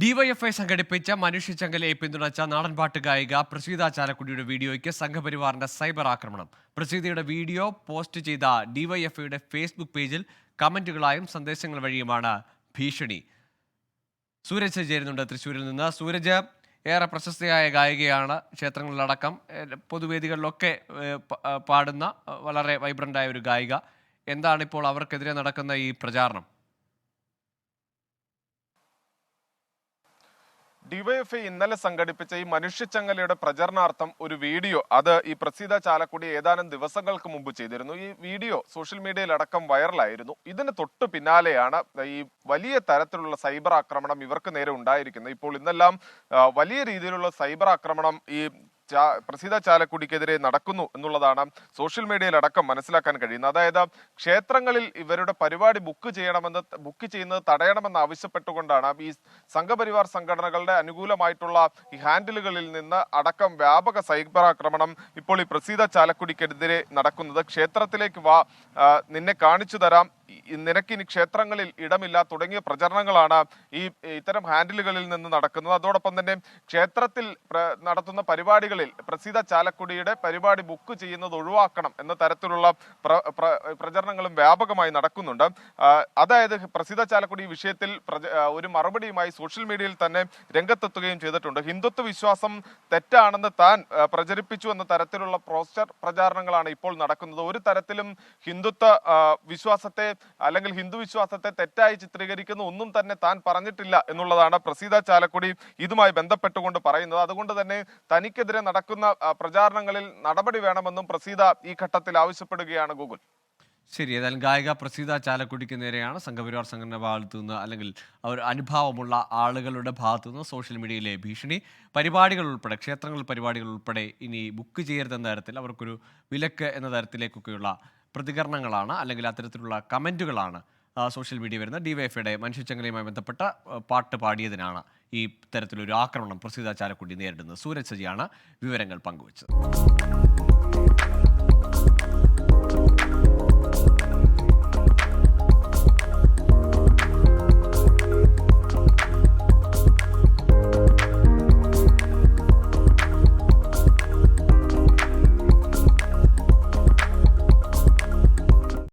DYFI സംഘടിപ്പിച്ച മനുഷ്യച്ചങ്കലയെ പിന്തുണച്ച നാടൻപാട്ട് ഗായിക പ്രസീത ചാലക്കുടിയുടെ വീഡിയോയ്ക്ക് സംഘപരിവാറിന്റെ സൈബർ ആക്രമണം. പ്രസീതയുടെ വീഡിയോ പോസ്റ്റ് ചെയ്ത ഡിവൈഎഫ്ഐയുടെ ഫേസ്ബുക്ക് പേജിൽ കമന്റുകളായും സന്ദേശങ്ങൾ വഴിയുമാണ് ഭീഷണി. സൂരജ് ചേരുന്നുണ്ട് തൃശ്ശൂരിൽ നിന്ന്. സൂരജ് ഏറെ പ്രശസ്തയായ ഗായികയാണ്. ക്ഷേത്രങ്ങളിലടക്കം പൊതുവേദികളിലൊക്കെ പാടുന്ന വളരെ വൈബ്രന്റായ ഒരു ഗായിക. എന്താണ് ഇപ്പോൾ അവർക്കെതിരെ നടക്കുന്ന ഈ പ്രചാരണം? ഡിവൈഎഫ്ഐ ഇന്നലെ സംഘടിപ്പിച്ച ഈ മനുഷ്യച്ചങ്ങലയുടെ പ്രചരണാർത്ഥം ഒരു വീഡിയോ. അത് ഈ പ്രസിദ്ധ ചാലക്കുടി ഏതാനും ദിവസങ്ങൾക്ക് മുമ്പ് ചെയ്തിരുന്നു. ഈ വീഡിയോ സോഷ്യൽ മീഡിയയിലടക്കം വൈറലായിരുന്നു. ഇതിന് തൊട്ടു പിന്നാലെയാണ് ഈ വലിയ തരത്തിലുള്ള സൈബർ ആക്രമണം ഇവർക്ക് നേരെ ഉണ്ടായിരിക്കുന്നത്. ഇപ്പോൾ ഇന്നെല്ലാം വലിയ രീതിയിലുള്ള സൈബർ ആക്രമണം ഈ പ്രസീത ചാലക്കുടിക്കെതിരെ നടക്കുന്നു എന്നുള്ളതാണ് സോഷ്യൽ മീഡിയയിലടക്കം മനസ്സിലാക്കാൻ കഴിയുന്നത്. അതായത് ക്ഷേത്രങ്ങളിൽ ഇവരുടെ പരിപാടി ബുക്ക് ചെയ്യണമെന്ന് ബുക്ക് ചെയ്യുന്നത് തടയണമെന്ന് ആവശ്യപ്പെട്ടുകൊണ്ടാണ് ഈ സംഘപരിവാർ സംഘടനകളുടെ അനുകൂലമായിട്ടുള്ള ഈ ഹാൻഡിലുകളിൽ നിന്ന് അടക്കം വ്യാപക സൈബർ ആക്രമണം ഇപ്പോൾ ഈ പ്രസിദ്ധ ചാലക്കുടിക്കെതിരെ നടക്കുന്നത്. ക്ഷേത്രത്തിലേക്ക് വാ നിന്നെ കാണിച്ചു തരാം നിനക്കിനി ക്ഷേത്രങ്ങളിൽ ഇടമില്ല തുടങ്ങിയ പ്രചരണങ്ങളാണ് ഈ ഇത്തരം ഹാൻഡിലുകളിൽ നിന്ന് നടക്കുന്നത്. അതോടൊപ്പം തന്നെ ക്ഷേത്രത്തിൽ നടത്തുന്ന പരിപാടികളിൽ പ്രസീത ചാലക്കുടിയുടെ പരിപാടി ബുക്ക് ചെയ്യുന്നത് ഒഴിവാക്കണം എന്ന തരത്തിലുള്ള പ്ര- പ്ര- പ്രചരണങ്ങളും വ്യാപകമായി നടക്കുന്നുണ്ട്. അതായത് പ്രസീത ചാലക്കുടി വിഷയത്തിൽ ഒരു മറുപടിയുമായി സോഷ്യൽ മീഡിയയിൽ തന്നെ രംഗത്തെത്തുകയും ചെയ്തിട്ടുണ്ട്. ഹിന്ദുത്വ വിശ്വാസം തെറ്റാണെന്ന് താൻ പ്രചരിപ്പിച്ചു എന്ന തരത്തിലുള്ള പോസ്റ്റർ പ്രചാരണങ്ങളാണ് ഇപ്പോൾ നടക്കുന്നത്. ഒരു തരത്തിലും ഹിന്ദുത്വ വിശ്വാസത്തെ അല്ലെങ്കിൽ ഹിന്ദു വിശ്വാസത്തെ തെറ്റായി ചിത്രീകരിക്കുന്ന ഒന്നും തന്നെ താൻ പറഞ്ഞിട്ടില്ല എന്നുള്ളതാണ് പ്രസീത ചാലക്കുടി ഇതുമായി ബന്ധപ്പെട്ടുകൊണ്ട് പറയുന്നത്. അതുകൊണ്ട് തന്നെ തനിക്കെതിരെ നടക്കുന്ന പ്രചാരണങ്ങളിൽ നടപടി വേണമെന്നും പ്രസീത ഈ ഘട്ടത്തിൽ ആവശ്യപ്പെടുകയാണ് ഗൂഗിൾ. ശരി ഏതായാലും ഗായിക പ്രസീത ചാലക്കുടിക്ക് നേരെയാണ് സംഘപരിവാർ സംഘടന ഭാഗത്തു നിന്ന് അല്ലെങ്കിൽ അവർ അനുഭാവമുള്ള ആളുകളുടെ ഭാഗത്തു നിന്ന് സോഷ്യൽ മീഡിയയിലെ ഭീഷണി പരിപാടികൾ ഉൾപ്പെടെ ക്ഷേത്രങ്ങളിൽ പരിപാടികൾ ഉൾപ്പെടെ ഇനി ബുക്ക് ചെയ്യരുതെന്ന തരത്തിൽ അവർക്കൊരു വിലക്ക് എന്ന തരത്തിലേക്കൊക്കെയുള്ള പ്രതികരണങ്ങളാണ് അല്ലെങ്കിൽ അത്തരത്തിലുള്ള കമന്റുകളാണ് സോഷ്യൽ മീഡിയ വരുന്ന ഡിവൈഎഫ്ഐയുടെ മനുഷ്യച്ചങ്ങലയുമായി ബന്ധപ്പെട്ട പാട്ട് പാടിയതിനാണ് ഈ തരത്തിലൊരു ആക്രമണം പ്രസിദ്ധ ചാലക്കുടി നേരിടുന്നത്. സൂരജ് സജിയാണ് വിവരങ്ങൾ പങ്കുവച്ചത്.